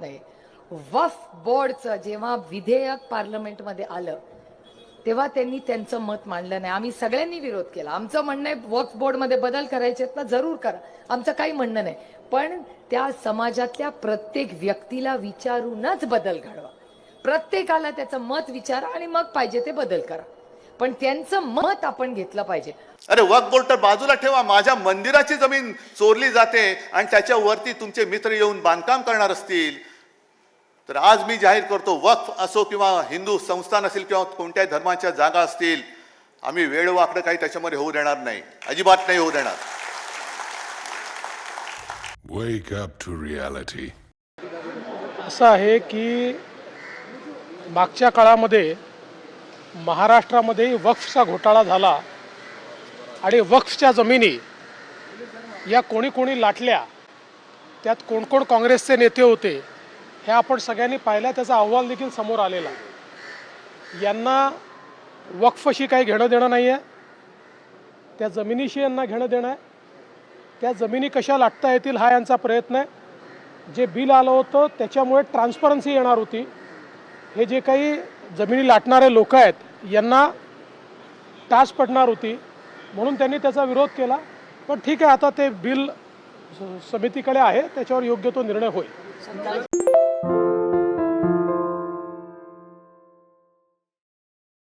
नाही. वफ बोर्डचं जेव्हा विधेयक पार्लमेंटमध्ये आलं तेव्हा त्यांनी त्यांचं मत मांडलं नाही. आम्ही सगळ्यांनी विरोध केला. आमचं म्हणणं आहे वक्फ बोर्डमध्ये बदल करायचे आहेत ना जरूर करा. आमचं काही म्हणणं नाही. पण त्या समाजातल्या प्रत्येक व्यक्तीला विचारूनच बदल घडवा. प्रत्येकाला त्याचं मत विचारा आणि मग पाहिजे ते बदल करा. पण त्यांचं मत आपण घेतलं पाहिजे. अरे वक्फ बोर्ड तर बाजूला ठेवा. माझ्या मंदिराची जमीन चोरली जाते आणि त्याच्यावरती तुमचे मित्र येऊन बांधकाम करणार असतील. तर आज मी जाहीर करतो वक्फ असो किंवा हिंदू संस्थान असेल किंवा कोणत्याही धर्माच्या जागा असतील आम्ही वेळ वाकडं काही त्याच्यामध्ये होऊ देणार नाही अजिबात नाही होऊ देणार Wake up to reality. असं आहे की मागच्या काळामध्ये महाराष्ट्रामध्ये वक्फचा घोटाळा झाला आणि वक्फच्या जमिनी या कोणी कोणी लाटल्या त्यात कोण कोण काँग्रेसचे नेते होते हे आपण सगळ्यांनी पाहिलं त्याचा अहवाल देखील समोर आलेला यांना वक्फशी काही घेणं देणं नाही आहे त्या जमिनीशी यांना घेणं देणं आहे. त्या जमिनी कशा लाटता येतील हा यांचा प्रयत्न आहे. जे बिल आलं होतं त्याच्यामुळे ट्रान्सपरन्सी येणार होती. हे जे काही जमिनी लाटणारे लोक आहेत यांना टास पडणार होती. म्हणून त्यांनी त्याचा विरोध केला. पण ठीक आहे आता ते बिल स- समितीकडे आहे त्याच्यावर योग्य तो निर्णय होईल.